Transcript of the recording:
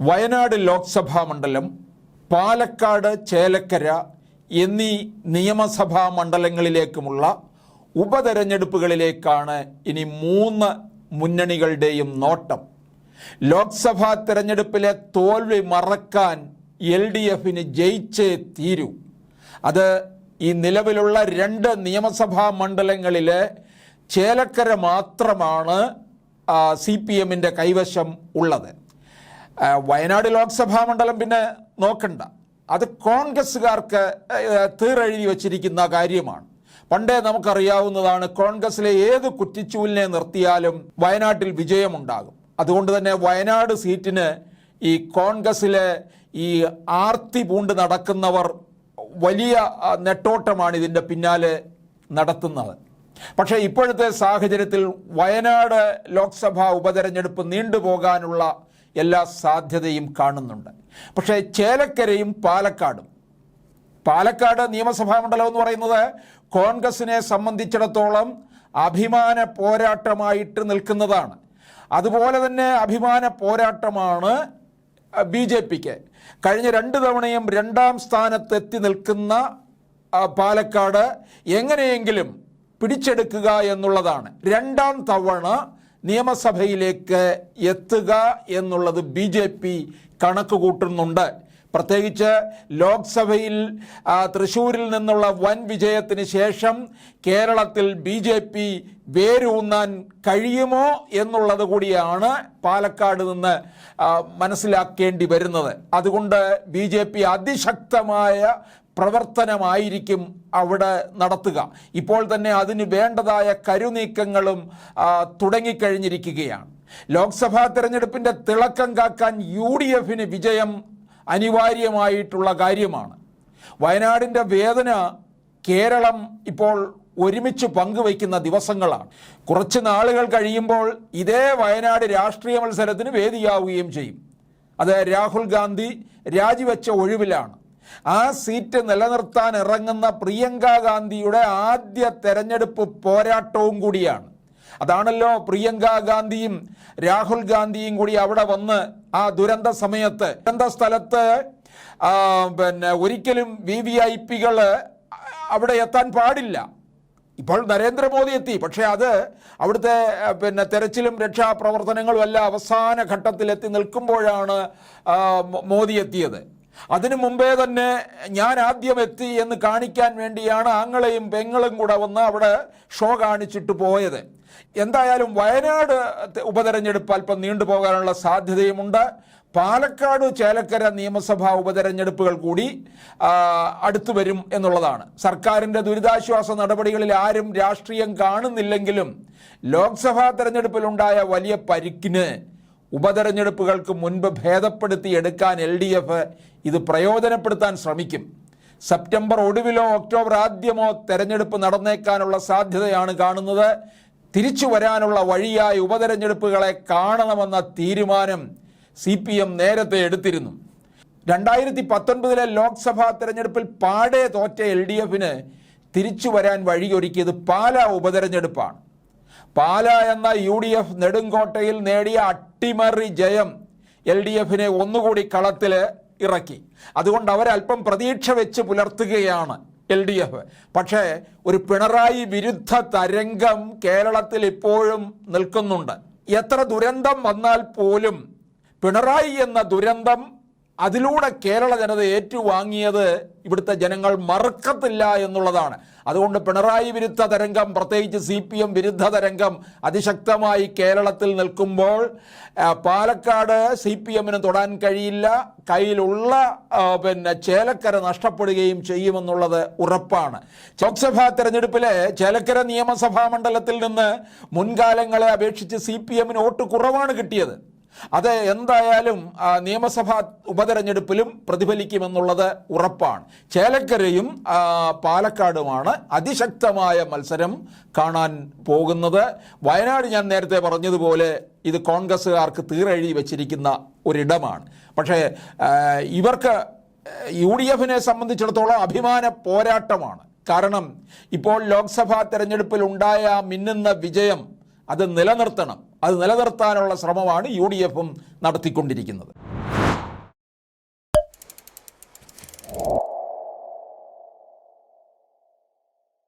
വയനാട് ലോക്സഭാ മണ്ഡലം പാലക്കാട് ചേലക്കര എന്നീ നിയമസഭാ മണ്ഡലങ്ങളിലേക്കുമുള്ള ഉപതെരഞ്ഞെടുപ്പുകളിലേക്കാണ് ഇനി മൂന്ന് മുന്നണികളുടെയും നോട്ടം. ലോക്സഭാ തെരഞ്ഞെടുപ്പിലെ തോൽവി മറക്കാൻ എൽ ഡി എഫിന് ജയിച്ചേ തീരൂ. അത് ഈ നിലവിലുള്ള രണ്ട് നിയമസഭാ മണ്ഡലങ്ങളിലെ ചേലക്കര മാത്രമാണ് സി പി എമ്മിന്റെ കൈവശം ഉള്ളത്. വയനാട് ലോക്സഭാ മണ്ഡലം പിന്നെ നോക്കണ്ട. അത് കോൺഗ്രസ്സുകാർക്ക് തീറെഴുതി വച്ചിരിക്കുന്ന കാര്യമാണ്. പണ്ടേ നമുക്കറിയാവുന്നതാണ് കോൺഗ്രസ്സിലെ ഏത് കുറ്റിച്ചൂലിനെ നിർത്തിയാലും വയനാട്ടിൽ വിജയമുണ്ടാകും. അതുകൊണ്ട് തന്നെ വയനാട് സീറ്റിന് ഈ കോൺഗ്രസ്സിലെ ഈ ആർത്തി പൂണ്ട് നടക്കുന്നവർ വലിയ നെട്ടോട്ടമാണ് ഇതിന്റെ പിന്നാലെ നടത്തുന്നത്. പക്ഷേ ഇപ്പോഴത്തെ സാഹചര്യത്തിൽ വയനാട് ലോക്സഭാ ഉപതെരഞ്ഞെടുപ്പ് നീണ്ടുപോകാനുള്ള എല്ലാ സാധ്യതയും കാണുന്നുണ്ട്. പക്ഷേ ചേലക്കരയും പാലക്കാടും പാലക്കാട് നിയമസഭാ മണ്ഡലം എന്ന് പറയുന്നത് കോൺഗ്രസിനെ സംബന്ധിച്ചിടത്തോളം അഭിമാന പോരാട്ടമായിട്ട് നിൽക്കുന്നതാണ്. അതുപോലെ തന്നെ അഭിമാന പോരാട്ടമാണ് ബി ജെ പിക്ക്. കഴിഞ്ഞ രണ്ട് തവണയും രണ്ടാം സ്ഥാനത്തെത്തി നിൽക്കുന്ന പാലക്കാട് എങ്ങനെയെങ്കിലും പിടിച്ചെടുക്കുക എന്നുള്ളതാണ്. രണ്ടാം തവണ നിയമസഭയിലേക്ക് എത്തുക എന്നുള്ളത് ബി ജെ പി കണക്ക് കൂട്ടുന്നുണ്ട് പ്രത്യേകിച്ച് ലോക്സഭയിൽ തൃശ്ശൂരിൽ നിന്നുള്ള വൻ വിജയത്തിന് ശേഷം കേരളത്തിൽ ബി ജെ പി വേരൂന്നാൻ കഴിയുമോ എന്നുള്ളത് കൂടിയാണ് പാലക്കാട് നിന്ന് മനസ്സിലാക്കേണ്ടി വരുന്നത്. അതുകൊണ്ട് ബി ജെ പി അതിശക്തമായ പ്രവർത്തനമായിരിക്കും അവിടെ നടത്തുക. ഇപ്പോൾ തന്നെ അതിന് വേണ്ടതായ കരുനീക്കങ്ങളും തുടങ്ങിക്കഴിഞ്ഞിരിക്കുകയാണ്. ലോക്സഭാ തെരഞ്ഞെടുപ്പിന്റെ തിളക്കം കാക്കാൻ യു ഡി എഫിന് വിജയം അനിവാര്യമായിട്ടുള്ള കാര്യമാണ്. വയനാടിന്റെ വേദന കേരളം ഇപ്പോൾ ഒരുമിച്ച് പങ്കുവയ്ക്കുന്ന ദിവസങ്ങളാണ്. കുറച്ച് നാളുകൾ കഴിയുമ്പോൾ ഇതേ വയനാട് രാഷ്ട്രീയ മത്സരത്തിന് വേദിയാവുകയും ചെയ്യും. അത് രാഹുൽ ഗാന്ധി രാജിവെച്ച ഒഴിവിലാണ്. ആ സീറ്റ് നിലനിർത്താൻ ഇറങ്ങുന്ന പ്രിയങ്ക ഗാന്ധിയുടെ ആദ്യ തെരഞ്ഞെടുപ്പ് പോരാട്ടവും കൂടിയാണ്. അതാണല്ലോ പ്രിയങ്ക ഗാന്ധിയും രാഹുൽ ഗാന്ധിയും കൂടി അവിടെ വന്ന് ആ ദുരന്ത സമയത്ത് ദുരന്ത സ്ഥലത്ത് പിന്നെ ഒരിക്കലും വി വി ഐ പികൾ അവിടെ എത്താൻ പാടില്ല. ഇപ്പോൾ നരേന്ദ്രമോദി എത്തി. പക്ഷേ അത് അവിടുത്തെ പിന്നെ തെരച്ചിലും രക്ഷാപ്രവർത്തനങ്ങളും എല്ലാം അവസാന ഘട്ടത്തിൽ എത്തി നിൽക്കുമ്പോഴാണ് മോദി എത്തിയത്. അതിനു മുമ്പേ തന്നെ ഞാൻ ആദ്യം എത്തി എന്ന് കാണിക്കാൻ വേണ്ടിയാണ് ആങ്ങളെയും പെങ്ങളും കൂടെ വന്ന് അവിടെ ഷോ കാണിച്ചിട്ട് പോയത്. എന്തായാലും വയനാട് ഉപതെരഞ്ഞെടുപ്പ് അല്പം നീണ്ടുപോകാനുള്ള സാധ്യതയുമുണ്ട്. പാലക്കാട് ചേലക്കര നിയമസഭാ ഉപതെരഞ്ഞെടുപ്പുകൾ കൂടി അടുത്തു വരും എന്നുള്ളതാണ്. സർക്കാരിന്റെ ദുരിതാശ്വാസ നടപടികളിൽ ആരും രാഷ്ട്രീയം കാണുന്നില്ലെങ്കിലും ലോക്സഭാ തെരഞ്ഞെടുപ്പിലുണ്ടായ വലിയ പരിക്കിന് ഉപതെരഞ്ഞെടുപ്പുകൾക്ക് മുൻപ് ഭേദപ്പെടുത്തി എടുക്കാൻ എൽ ഡി എഫ് ഇത് പ്രയോജനപ്പെടുത്താൻ ശ്രമിക്കും. സെപ്റ്റംബർ ഒടുവിലോ ഒക്ടോബർ ആദ്യമോ തെരഞ്ഞെടുപ്പ് നടന്നേക്കാനുള്ള സാധ്യതയാണ് കാണുന്നത്. തിരിച്ചു വരാനുള്ള വഴിയായി ഉപതെരഞ്ഞെടുപ്പുകളെ കാണണമെന്ന തീരുമാനം സി പി എം നേരത്തെ എടുത്തിരുന്നു. രണ്ടായിരത്തി പത്തൊൻപതിലെ ലോക്സഭാ തെരഞ്ഞെടുപ്പിൽ പാടെ തോറ്റ എൽ ഡി എഫിന് തിരിച്ചു വരാൻ വഴിയൊരുക്കിയത് പാലാ ഉപതെരഞ്ഞെടുപ്പാണ്. പാല എന്ന യു ഡി എഫ് നെടുങ്കോട്ടയിൽ നേടിയ അട്ടിമറി ജയം എൽ ഡി എഫിനെ ഒന്നുകൂടി കളത്തിൽ ഇറക്കി. അതുകൊണ്ട് അവരല്പം പ്രതീക്ഷ വെച്ച് പുലർത്തുകയാണ് എൽ ഡി എഫ്. പക്ഷേ ഒരു പിണറായി വിരുദ്ധ തരംഗം കേരളത്തിൽ ഇപ്പോഴും നിൽക്കുന്നുണ്ട്. എത്ര ദുരന്തം വന്നാൽ പോലും പിണറായി എന്ന ദുരന്തം അതിലൂടെ കേരള ജനത ഏറ്റുവാങ്ങിയത് ഇവിടുത്തെ ജനങ്ങൾ മറക്കത്തില്ല എന്നുള്ളതാണ്. അതുകൊണ്ട് പിണറായി വിരുദ്ധ തരംഗം പ്രത്യേകിച്ച് സി പി എം വിരുദ്ധ തരംഗം അതിശക്തമായി കേരളത്തിൽ നിൽക്കുമ്പോൾ പാലക്കാട് സി പി എമ്മിന് തൊടാൻ കഴിയില്ല. കയ്യിലുള്ള പിന്നെ ചേലക്കര നഷ്ടപ്പെടുകയും ചെയ്യുമെന്നുള്ളത് ഉറപ്പാണ്. ലോക്സഭാ തെരഞ്ഞെടുപ്പിലെ ചേലക്കര നിയമസഭാ മണ്ഡലത്തിൽ നിന്ന് മുൻകാലങ്ങളെ അപേക്ഷിച്ച് സി പി എമ്മിന് വോട്ട് കുറവാണ് കിട്ടിയത്. അത് എന്തായാലും നിയമസഭാ ഉപതെരഞ്ഞെടുപ്പിലും പ്രതിഫലിക്കുമെന്നുള്ളത് ഉറപ്പാണ്. ചേലക്കരയും പാലക്കാടുമാണ് അതിശക്തമായ മത്സരം കാണാൻ പോകുന്നത്. വയനാട് ഞാൻ നേരത്തെ പറഞ്ഞതുപോലെ ഇത് കോൺഗ്രസ്സുകാർക്ക് തീരെഴുതി വച്ചിരിക്കുന്ന ഒരിടമാണ്. പക്ഷേ ഇവർക്ക് യു ഡി എഫിനെ സംബന്ധിച്ചിടത്തോളം അഭിമാന പോരാട്ടമാണ്. കാരണം ഇപ്പോൾ ലോക്സഭാ തെരഞ്ഞെടുപ്പിൽ ഉണ്ടായ മിന്നുന്ന വിജയം അത് നിലനിർത്തണം. അത് നിലനിർത്താനുള്ള ശ്രമമാണ് യു ഡി എഫും നടത്തിക്കൊണ്ടിരിക്കുന്നത്.